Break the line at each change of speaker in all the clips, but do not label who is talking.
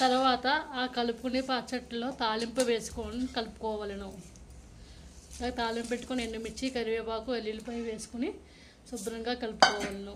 తర్వాత ఆ కలుపుకునే పచ్చట్లో తాలింపు వేసుకొని కలుపుకోవాలను. తాలింపు పెట్టుకొని ఎండుమిర్చి కరివేపాకు వెల్లుల్లిపాయ వేసుకొని శుభ్రంగా కలుపుకోవాలను.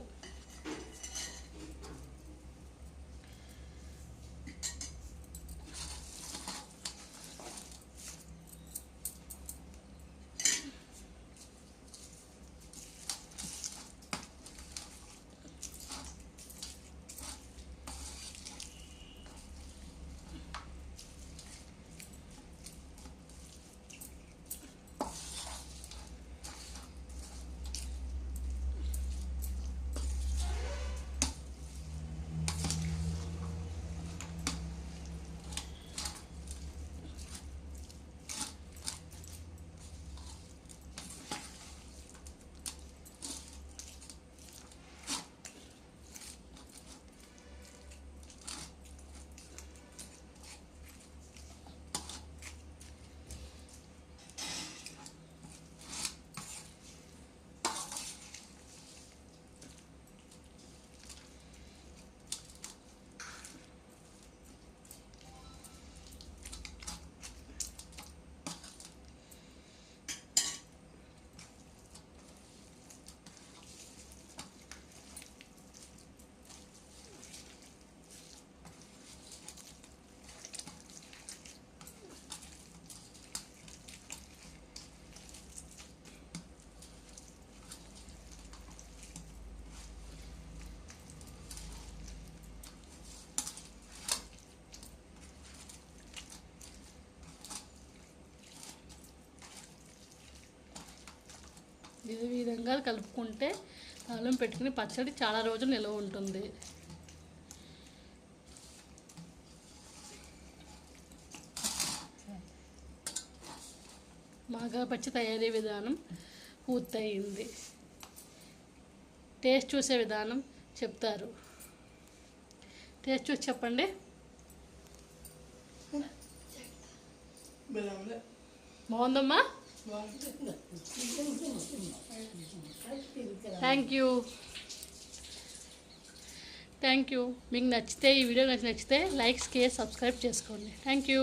ఈ విధంగా కలుపుకుంటే తాళం పెట్టుకుని పచ్చడి చాలా రోజులు నిల్వ ఉంటుంది. మాగా పచ్చి తయారీ విధానం పూర్తయింది. టేస్ట్ చూసే విధానం చెప్తారు. టేస్ట్ చూసి చెప్పండి. బాగుందమ్మా? థ్యాంక్ యూ థ్యాంక్ యూ మీకు నచ్చితే ఈ వీడియో నచ్చి నచ్చితే లైక్ షేర్ సబ్స్క్రైబ్ చేసుకోండి. Thank you